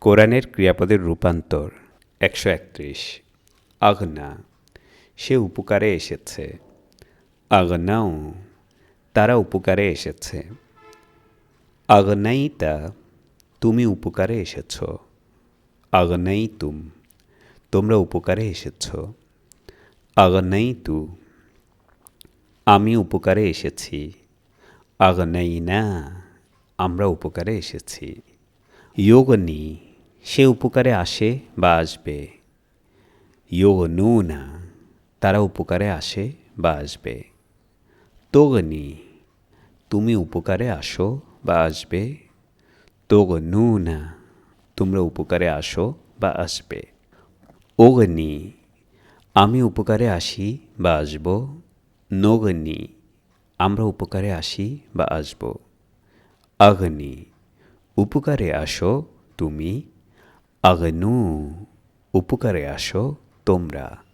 কোরআনের ক্রিয়াপদের রূপান্তর, একশো একত্রিশ। আগনা সে উপকারে এসেছে। আগনাও তারা উপকারে এসেছে। আগনাইতা তুমি উপকারে এসেছ। আগনাই তুম, তোমরা উপকারে এসেছ। আগনাই তু, আমি উপকারে এসেছি। আগনাই না, আমরা উপকারে এসেছি। যোগনি সে উপকারে আসে বা আসবে। যোগ না তারা উপকারে আসে বা আসবে। তোগনি, তুমি উপকারে আসো বা আসবে। তোগ না তোমরা উপকারে আসো বা আসবে। ওগনি, আমি উপকারে আসি বা আসব। নগনি, আমরা উপকারে আসি বা আসব। অগ্নি উপকারে আসো তুমি অগ্নু উপকারে আসো তোমরা।